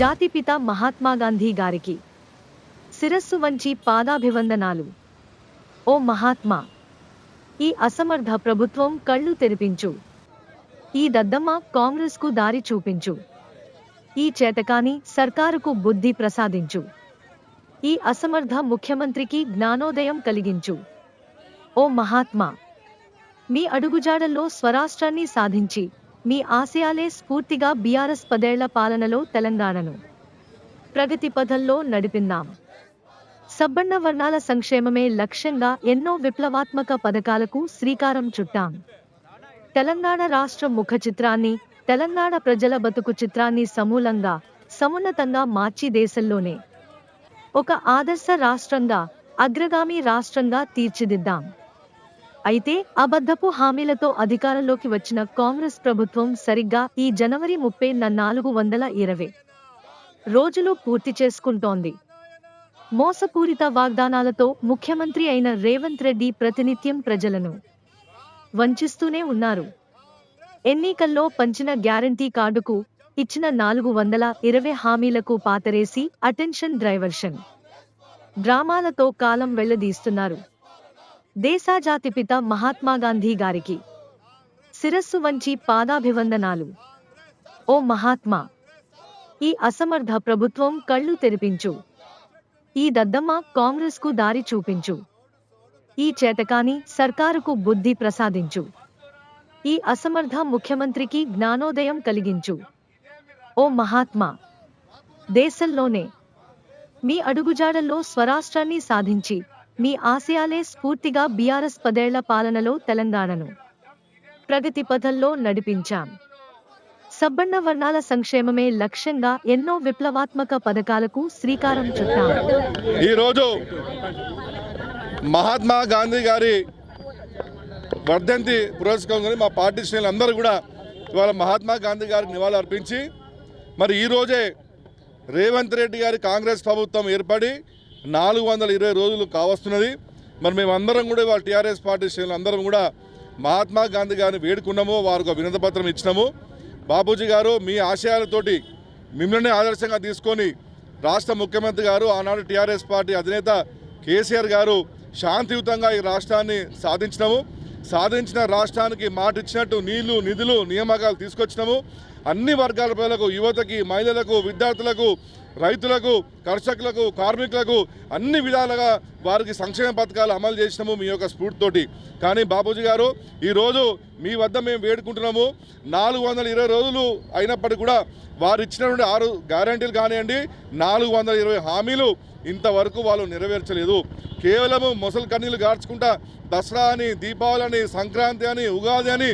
జాతిపిత మహాత్మాగాంధీ గారికి శిరస్సు వంచి పాదాభివందనాలు. ఓ మహాత్మా ఈ అసమర్థ ప్రభుత్వం కళ్ళు తెరిపించు. ఈ దద్దమ్మ కాంగ్రెస్కు దారి చూపించు. ఈ చేతకాని సర్కారుకు బుద్ధి ప్రసాదించు. ఈ అసమర్థ ముఖ్యమంత్రికి జ్ఞానోదయం కలిగించు. ఓ మహాత్మా మీ అడుగుజాడల్లో స్వరాష్ట్రాన్ని సాధించి మీ ఆశయాలే స్ఫూర్తిగా బీఆర్ఎస్ పదేళ్ళ పాలనలో తెలంగాణను. ప్రగతి పథంలో నడిపిందాం సబ్బన్న వర్ణాల సంక్షేమమే లక్ష్యంగా ఎన్నో విప్లవాత్మక పథకాలకు శ్రీకారం చుట్టాం. తెలంగాణ రాష్ట్ర ముఖ చిత్రాన్ని తెలంగాణ ప్రజల బతుకు చిత్రాన్ని సమూలంగా సమున్నతంగా మార్చి దేశంలోనే. ఒక ఆదర్శ రాష్ట్రంగా అగ్రగామి రాష్ట్రంగా తీర్చిదిద్దాం. అయితే అబద్ధపు హామీలతో అధికారంలోకి వచ్చిన కాంగ్రెస్ ప్రభుత్వం సరిగ్గా ఈ జనవరి ముప్పై నాలుగు వందల ఇరవై రోజులు పూర్తి చేసుకుంటోంది. మోసపూరిత వాగ్దానాలతో ముఖ్యమంత్రి అయిన రేవంత్ రెడ్డి ప్రతినిత్యం ప్రజలను వంచిస్తూనే ఉన్నారు. ఎన్నికల్లో పంచిన గ్యారంటీ కార్డుకు ఇచ్చిన నాలుగు వందల ఇరవై హామీలకు పాతరేసి అటెన్షన్ డ్రైవర్షన్. డ్రామాలతో కాలం వెళ్ళదీస్తున్నారు. దేశాజాతిపిత మహాత్మాగాంధీ గారికి శిరస్సు వంచి పాదాభివందనాలు. ఓ మహాత్మా ఈ అసమర్థ ప్రభుత్వం కళ్ళు తెరిపించు. ఈ దద్దమ్మ కాంగ్రెస్కు దారి చూపించు. ఈ చేతకాని సర్కారుకు బుద్ధి ప్రసాదించు. ఈ అసమర్థ ముఖ్యమంత్రికి జ్ఞానోదయం కలిగించు. ఓ మహాత్మా దేశంలోనే మీ అడుగుజాడల్లో స్వరాష్ట్రాన్ని సాధించి మీ ఆశయాలే స్ఫూర్తిగా బీఆర్ఎస్ పదేళ్ళ పాలనలో తెలంగాణను ప్రగతి పథంలో నడిపించాం. సబ్బన్న వర్ణాల సంక్షేమమే లక్ష్యంగా ఎన్నో విప్లవాత్మక పథకాలకు శ్రీకారం చుట్టాం. ఈరోజు మహాత్మా గాంధీ గారి వర్ధంతి పురస్కరించుకొని మా పార్టీ శ్రేణులందరూ కూడా ఇవాళ మహాత్మా గాంధీ గారికి నివాళులు అర్పించి మరి ఈరోజే రేవంత్ రెడ్డి గారి కాంగ్రెస్ ప్రభుత్వం ఏర్పడి నాలుగు వందల ఇరవై రోజులు కావస్తున్నది. మరి మేమందరం కూడా ఇవాళ టీఆర్ఎస్ పార్టీ శ్రేణులు అందరం కూడా మహాత్మా గాంధీ గారిని వేడుకున్నాము వారికి ఒక పత్రం ఇచ్చినాము. బాబూజీ గారు మీ ఆశయాలతోటి మిమ్మల్ని ఆదర్శంగా తీసుకొని రాష్ట్ర ముఖ్యమంత్రి గారు ఆనాడు టీఆర్ఎస్ పార్టీ అధినేత కేసీఆర్ గారు శాంతియుతంగా ఈ రాష్ట్రాన్ని సాధించినాము. సాధించిన రాష్ట్రానికి మాట ఇచ్చినట్టు నీళ్ళు నిధులు నియామకాలు తీసుకొచ్చినాము. అన్ని వర్గాల ప్రజలకు యువతకి మహిళలకు విద్యార్థులకు రైతులకు కర్షకులకు కార్మికులకు అన్ని విధాలుగా వారికి సంక్షేమ పథకాలు అమలు చేసినాము మీ యొక్క స్ఫూర్తితోటి కానీ బాబూజీ గారు ఈరోజు మీ వద్ద మేము వేడుకుంటున్నాము. నాలుగు వందల ఇరవై రోజులు అయినప్పటికీ కూడా వారు ఇచ్చినటువంటి ఆరు గ్యారంటీలు కానివ్వండి నాలుగు వందల ఇరవై హామీలు ఇంతవరకు వాళ్ళు నెరవేర్చలేదు. కేవలము మొసలు కన్నీళ్ళు గార్చుకుంటా దసరా అని దీపావళి అని సంక్రాంతి అని ఉగాది అని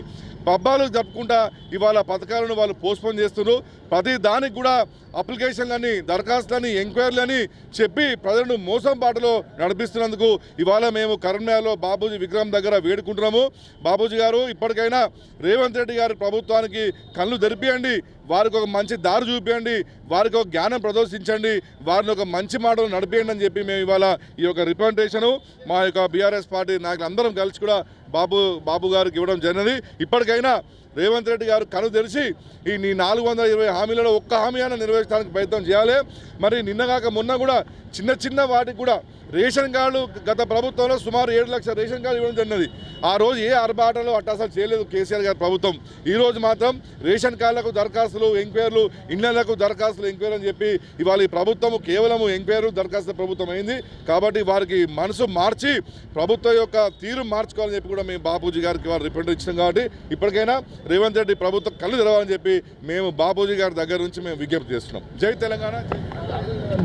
పబ్బాలు జరుపుకుంటా ఇవాళ పథకాలను వాళ్ళు పోస్ట్పోన్ చేస్తున్నారు. ప్రతి దానికి కూడా అప్లికేషన్లని దరఖాస్తులని ఎంక్వైరీలని చెప్పి ప్రజలను మోసం బాటలో నడిపిస్తున్నందుకు ఇవాళ మేము కరీంనగర్లో బాబూజీ విగ్రహం దగ్గర వేడుకుంటున్నాము. బాబూజీ గారు ఇప్పటికైనా రేవంత్ రెడ్డి గారి ప్రభుత్వానికి కళ్ళు తెరిపియండి వారికి ఒక మంచి దారి చూపించండి వారికి ఒక జ్ఞానం ప్రదర్శించండి వారిని ఒక మంచి మాటలు నడిపేయండి అని చెప్పి మేము ఇవాళ ఈ యొక్క రిప్రజెంటేషను మా యొక్క బీఆర్ఎస్ పార్టీ నాయకులు అందరం కలిసి కూడా బాబు బాబు గారికి ఇవ్వడం జరిగినది ఇప్పటికైనా రేవంత్ రెడ్డి గారు కను తెరిచి ఈ నీ నాలుగు వందల ఇరవై హామీలలో ఒక్క హామీ అయినా నెరవేర్చడానికి ప్రయత్నం చేయాలి. మరి నిన్నగాక మొన్న కూడా చిన్న చిన్న వాటికి కూడా రేషన్ కార్డు గత ప్రభుత్వంలో సుమారు ఏడు లక్షల రేషన్ కార్డు ఇవ్వడం జరిగినది. ఆ రోజు ఏ ఆర్భాటంలో అట్ట అసలు చేయలేదు కేసీఆర్ గారి ప్రభుత్వం. ఈరోజు మాత్రం రేషన్ కార్డులకు దరఖాస్తులు ఎంక్వైర్లు ఇండ్లకు దరఖాస్తులు ఎంక్వైరీ అని చెప్పి ఇవాళ ఈ ప్రభుత్వం కేవలం ఎంక్వైరీ దరఖాస్తు ప్రభుత్వం అయింది. కాబట్టి వారికి మనసు మార్చి ప్రభుత్వం యొక్క తీరు మార్చుకోవాలని చెప్పి కూడా మేము బాపూజీ గారికి వారు రిప్రజెంట్ ఇచ్చినాం కాబట్టి ఇప్పటికైనా రేవంత్ రెడ్డి ప్రభుత్వం కళ్ళు తెరవాలని చెప్పి మేము బాబూజీ గారి దగ్గర నుంచి మేము విజ్ఞప్తి చేస్తున్నాం. జై తెలంగాణ.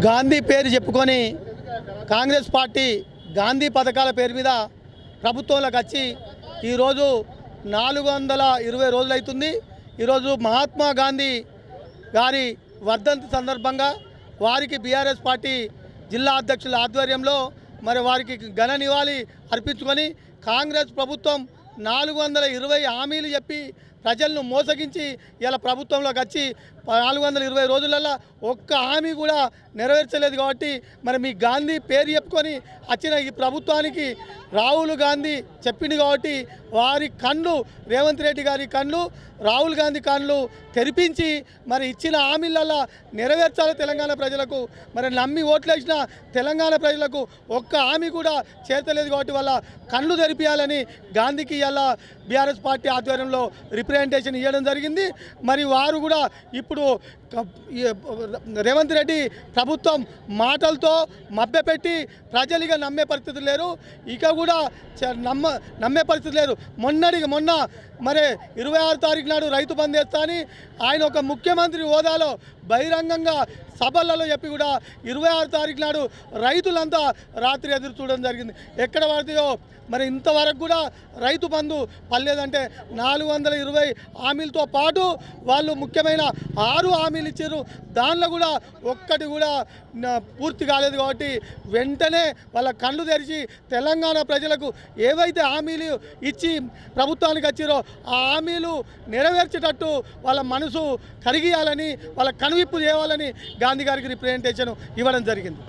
గాంధీ పేరు చెప్పుకొని కాంగ్రెస్ పార్టీ గాంధీ పథకాల పేరు మీద ప్రభుత్వంలోకి వచ్చి ఈరోజు నాలుగు వందల ఇరవై రోజులు అవుతుంది. ఈరోజు మహాత్మా గాంధీ గారి వర్ధంతి సందర్భంగా వారికి బీఆర్ఎస్ పార్టీ జిల్లా అధ్యక్షుల ఆధ్వర్యంలో మరి వారికి ఘన నివాళి అర్పించుకొని కాంగ్రెస్ ప్రభుత్వం నాలుగు వందల ఇరవై హామీలు చెప్పి ప్రజలను మోసగించి ఇలా ప్రభుత్వంలోకి వచ్చి నాలుగు వందల ఇరవై రోజులలో ఒక్క హామీ కూడా నెరవేర్చలేదు కాబట్టి మరి మీ గాంధీ పేరు చెప్పుకొని వచ్చిన ఈ ప్రభుత్వానికి రాహుల్ గాంధీ చెప్పింది కాబట్టి వారి కళ్ళు రేవంత్ రెడ్డి గారి కళ్ళు రాహుల్ గాంధీ కళ్ళు తెరిపించి మరి ఇచ్చిన హామీలల్లో నెరవేర్చాలి తెలంగాణ ప్రజలకు. మరి నమ్మి ఓట్లేసిన తెలంగాణ ప్రజలకు ఒక్క హామీ కూడా చేర్చలేదు కాబట్టి వాళ్ళ కళ్ళు తెరిపియాలని గాంధీకి ఇవాళ బీఆర్ఎస్ పార్టీ ఆధ్వర్యంలో రిప్రజెంటేషన్ ఇవ్వడం జరిగింది. మరి వారు కూడా ఇప్పుడు రేవంత్ రెడ్డి ప్రభుత్వం మాటలతో మభ్యపెట్టి ప్రజలుగా నమ్మే పరిస్థితి లేరు. ఇక కూడా చ- నమ్మ నమ్మే పరిస్థితి లేరు. మొన్నటికి మొన్న మరి ఇరవై ఆరు తారీఖు నాడు రైతు బంద్ చేస్తా అని ఆయన ఒక ముఖ్యమంత్రి హోదాలో బహిరంగంగా సభలలో చెప్పి కూడా ఇరవై ఆరు తారీఖు నాడు రైతులంతా రాత్రి ఎదురు చూడడం జరిగింది. ఎక్కడ పడతాయో మరి ఇంతవరకు కూడా రైతు బంధు పర్లేదంటే నాలుగు వందల ఇరవై హామీలతో పాటు వాళ్ళు ముఖ్యమైన ఆరు హామీలు ఇచ్చారు. దానిలో కూడా ఒక్కటి కూడా పూర్తి కాలేదు కాబట్టి వెంటనే వాళ్ళ కళ్ళు తెరిచి తెలంగాణ ప్రజలకు ఏవైతే హామీలు ఇచ్చి ప్రభుత్వానికి వచ్చారో ఆ హామీలు నెరవేర్చేటట్టు వాళ్ళ మనసు కరిగియాలని వాళ్ళ కనువిప్పు చేయాలని గాంధీ గారికి రిప్రజెంటేషన్ ఇవ్వడం జరిగింది.